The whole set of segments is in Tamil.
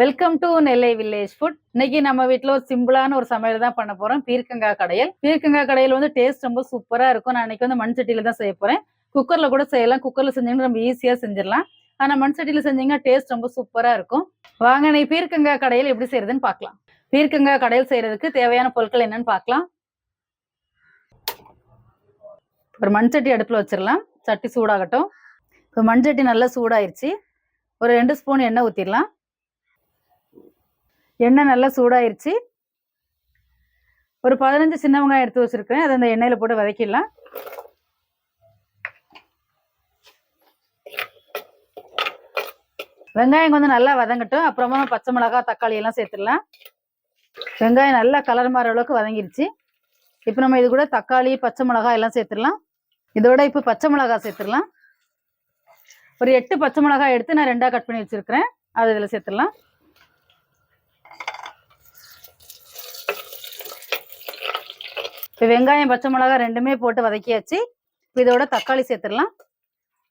Welcome to Nellai village food இன்னைக்கு நம்ம வீட்டில் ஒரு சிம்பிளான ஒரு சமையல் தான் பண்ண போறோம். பீர்க்கங்காய் கடையல். பீர்க்கங்காய் கடையில் வந்து டேஸ்ட் ரொம்ப சூப்பரா இருக்கும். நான் இன்னைக்கு வந்து மண் சட்டியில தான் செய்ய போறேன். குக்கர்ல கூட செய்யலாம். குக்கர்ல செஞ்சீங்கன்னா ரொம்ப ஈஸியா செஞ்சிடலாம். ஆனா மண் சட்டியில செஞ்சீங்கன்னா டேஸ்ட் ரொம்ப சூப்பரா இருக்கும். வாங்க நீ பீர்க்கங்காய் கடையில் எப்படி செய்யறதுன்னு பார்க்கலாம். பீர்க்கங்காய் கடையில் செய்யறதுக்கு தேவையான பொருட்கள் என்னன்னு பார்க்கலாம். ஒரு மண் சட்டி அடுப்புல வச்சிடலாம். சட்டி சூடாகட்டும். இப்போ மண் சட்டி நல்லா சூடாயிருச்சு. ஒரு ரெண்டு ஸ்பூன் எண்ணெய் ஊற்றிடலாம் எண்ணெய் நல்லா சூடாயிருச்சு. ஒரு பதினஞ்சு சின்ன வெங்காயம் எடுத்து வச்சுருக்கேன். அதை அந்த எண்ணெயில் போட்டு வதக்கிடலாம். வெங்காயம் கொஞ்சம் நல்லா வதங்கட்டும். அப்புறமா பச்சை மிளகாய் தக்காளி எல்லாம் சேர்த்துடலாம். வெங்காயம் நல்லா கலர் மாற அளவுக்கு வதங்கிருச்சு. இப்போ நம்ம இது கூட தக்காளி பச்சை மிளகாய் எல்லாம் சேர்த்துடலாம். இதோட இப்போ பச்சை மிளகாய் சேர்த்துடலாம். ஒரு எட்டு பச்சை மிளகாய் எடுத்து நான் ரெண்டாக கட் பண்ணி வச்சுருக்கிறேன். அது இதில் சேர்த்துடலாம். இப்போ வெங்காயம் பச்சை மிளகாய் ரெண்டுமே போட்டு வதக்கியாச்சு. இதோட தக்காளி சேர்த்துடலாம்.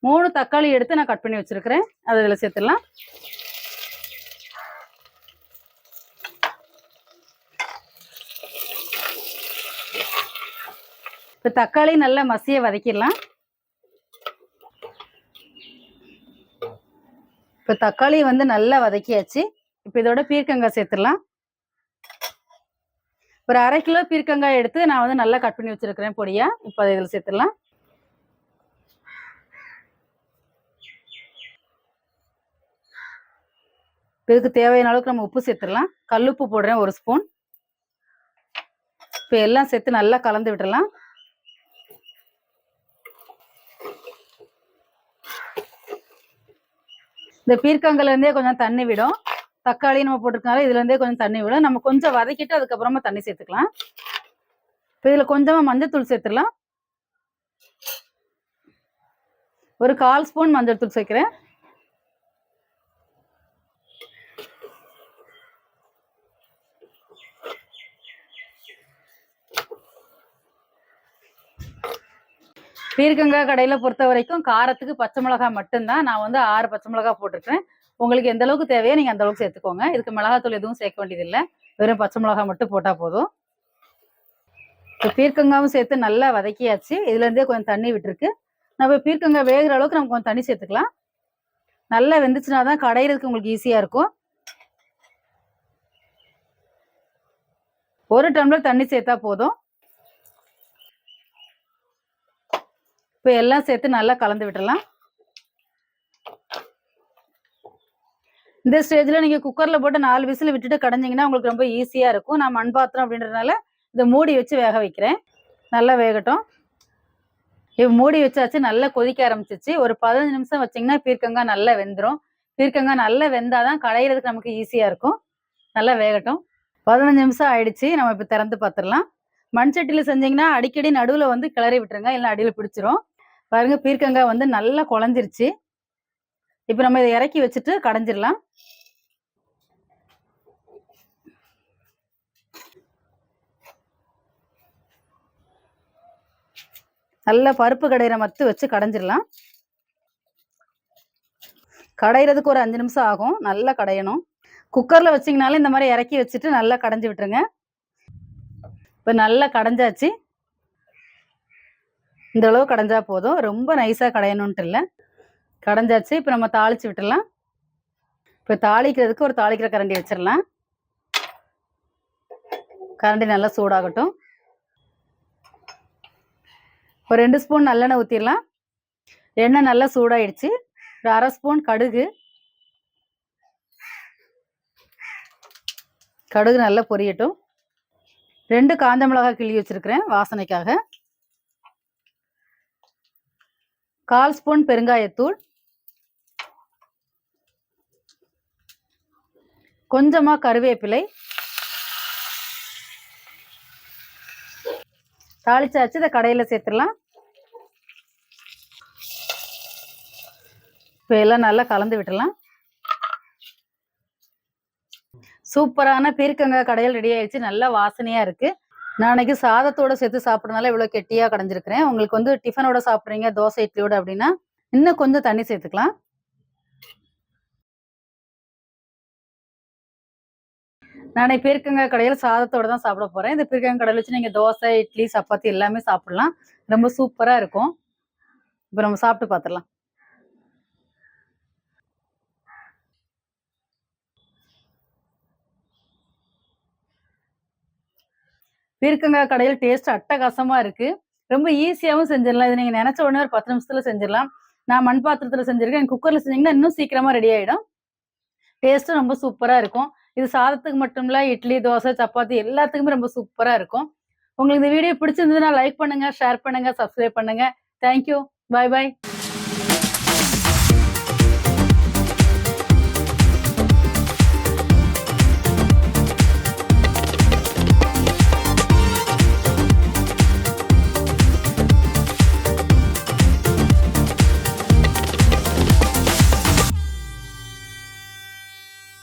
மூணு தக்காளி எடுத்து நான் கட் பண்ணி வச்சுருக்கிறேன். அது இதில் சேர்த்துடலாம். இப்போ தக்காளி நல்லா மசிய வதக்கிடலாம். இப்போ தக்காளி வந்து நல்லா வதக்கியாச்சு. இப்போ இதோட பீர்க்கங்காய் சேர்த்துடலாம். ஒரு அரை கிலோ பீர்க்கங்காய் எடுத்து நான் வந்து நல்லா கட் பண்ணி வச்சிருக்கிறேன் பொடியா. இப்போ அதை இதில் சேர்த்துடலாம். இதுக்கு தேவையான அளவுக்கு நம்ம உப்பு சேர்த்துடலாம். கல்லுப்பு போடுறேன் ஒரு ஸ்பூன் இப்போ எல்லாம் சேர்த்து நல்லா கலந்து விட்டுடலாம். இந்த பீர்க்கங்கள்லேருந்தே கொஞ்சம் தண்ணி விடும். தக்காளி நம்ம போட்டிருக்கனால இதுல இருந்தே கொஞ்சம் தண்ணி விடும். நம்ம கொஞ்சம் வதக்கிட்டு அதுக்கப்புறமா தண்ணி சேர்த்துக்கலாம். இப்போ இதுல கொஞ்சமா மஞ்சத்தூள் சேர்த்துடலாம். ஒரு கால் ஸ்பூன் மஞ்சள் தூள் சேர்க்கிறேன். பீர்க்கங்காய் கடையில் பொறுத்த வரைக்கும் காரத்துக்கு பச்சை மிளகாய் மட்டும்தான். நான் வந்து ஆறு பச்சை மிளகாய் போட்டிருக்கேன். உங்களுக்கு எந்த அளவுக்கு தேவையோ நீங்கள் அந்த அளவுக்கு சேர்த்துக்கோங்க. இதுக்கு மிளகாத்தூள் எதுவும் சேர்க்க வேண்டியதில்லை. வெறும் பச்சை மிளகாய் மட்டும் போட்டால் போதும். இப்போ பீர்க்கங்காவும் சேர்த்து நல்லா வதக்கியாச்சு. இதுலேருந்தே கொஞ்சம் தண்ணி விட்டுருக்கு. நம்ம பீர்க்கங்காய் வேகிற அளவுக்கு நம்ம கொஞ்சம் தண்ணி சேர்த்துக்கலாம். நல்லா வெந்துச்சுனா தான் கடையிறதுக்கு உங்களுக்கு ஈஸியாக இருக்கும். ஒரு டம்ளர் தண்ணி சேர்த்தா போதும். இப்போ எல்லாம் சேர்த்து நல்லா கலந்து விட்டுறலாம் இந்த ஸ்டேஜில் நீங்கள் குக்கரில் போட்டு நாலு விசில் விட்டுட்டு கடைஞ்சிங்கன்னா உங்களுக்கு ரொம்ப ஈஸியாக இருக்கும். நான் மண் பாத்திரம் அப்படின்றதுனால இதை மூடி வச்சு வேக வைக்கிறேன். நல்லா வேகட்டும். இப்போ மூடி வச்சாச்சு நல்லா கொதிக்க ஆரம்பிச்சிச்சு. ஒரு பதினஞ்சு நிமிஷம் வச்சிங்கன்னா பீர்க்கங்காய் நல்லா வெந்துடும் பீர்க்கங்காய் நல்லா வெந்தாதான் கடையிறதுக்கு நமக்கு ஈஸியாக இருக்கும். நல்லா வேகட்டும். பதினஞ்சு நிமிஷம் ஆயிடுச்சு. நம்ம இப்போ திறந்து பார்த்துடலாம் மண் சட்டியில் அடிக்கடி நடுவில் வந்து கிளறி விட்டுருங்க. இல்லை அடியில் பிடிச்சிரும். பாருங்கள் பீர்க்கங்காய் வந்து நல்லா குழஞ்சிருச்சு. இப்போ நம்ம இதை இறக்கி வச்சுட்டு கடைஞ்சிடலாம். நல்ல பருப்பு கடையிற மத்து வச்சு கடைஞ்சிடலாம். கடையிறதுக்கு ஒரு அஞ்சு நிமிஷம் ஆகும். நல்லா கடையணும். குக்கரில் வச்சிங்கனாலும் இந்த மாதிரி இறக்கி வச்சுட்டு நல்லா கடைஞ்சி விட்டுருங்க. இப்போ நல்லா கடைஞ்சாச்சு. இந்த அளவு கடைஞ்சா போதும். ரொம்ப நைஸாக கடையணுன்ட்டு இல்லை. கடைஞ்சாச்சு. இப்போ நம்ம தாளிச்சு விட்டுடலாம் இப்போ தாளிக்கிறதுக்கு ஒரு தாளிக்கிற கரண்டி வச்சிடலாம் கரண்டி நல்லா சூடாகட்டும். ஒரு ரெண்டு ஸ்பூன் நல்லெண்ணெய் ஊற்றிடலாம் எண்ணெய் நல்லா சூடாயிடுச்சு. ஒரு அரை ஸ்பூன் கடுகு. கடுகு நல்லா பொரியட்டும். ரெண்டு காஞ்ச மிளகாய் கிள்ளி வச்சிருக்கிறேன் வாசனைக்காக. கால் ஸ்பூன் பெருங்காயத்தூள். கொஞ்சமா கருவேப்பிலை. தாளிச்சாச்சு இதை கடையில் சேர்த்துடலாம். இப்போ எல்லாம் நல்லா கலந்து விட்டுலாம் சூப்பரான பீர்க்கங்காய் கடையில் ரெடி ஆயிடுச்சு. நல்லா வாசனையா இருக்கு. நான் அன்னைக்கு சாதத்தோட சேர்த்து சாப்பிட்றதுனால இவ்வளோ கெட்டியாக கடைஞ்சிருக்கிறேன். உங்களுக்கு வந்து டிஃபனோட சாப்பிட்றீங்க தோசை இட்லியோட அப்படின்னா இன்னும் கொஞ்சம் தண்ணி சேர்த்துக்கலாம். நானே பீர்க்கங்காய் கடையில் சாதத்தோட தான் சாப்பிட போகிறேன் இந்த பீர்க்கங்காய் கடையில் வச்சு நீங்கள் தோசை இட்லி சப்பாத்தி எல்லாமே சாப்பிடலாம். ரொம்ப சூப்பராக இருக்கும். இப்போ நம்ம சாப்பிட்டு பார்த்துடலாம் பீர்க்கங்காய் கடையில் டேஸ்ட் அட்டகாசமாக இருக்கு. ரொம்ப ஈஸியாகவும் செஞ்சிடலாம் இது நீங்கள் நினச்ச உடனே ஒரு பத்து நிமிஷத்தில் செஞ்சிடலாம் நான் மண் பாத்திரத்தில் செஞ்சுருக்கேன் குக்கரில் செஞ்சீங்கன்னா இன்னும் சீக்கிரமாக ரெடி ஆகிடும் டேஸ்ட்டும் ரொம்ப சூப்பராக இருக்கும். இது சாதத்துக்கு மட்டும் இல்ல இட்லி தோசை சப்பாத்தி எல்லாத்துக்குமே ரொம்ப சூப்பரா இருக்கும். உங்களுக்கு இந்த வீடியோ பிடிச்சிருந்ததுன்னா லைக் பண்ணுங்க ஷேர் பண்ணுங்க சப்ஸ்கிரைப் பண்ணுங்க. தேங்க்யூ பாய் பாய்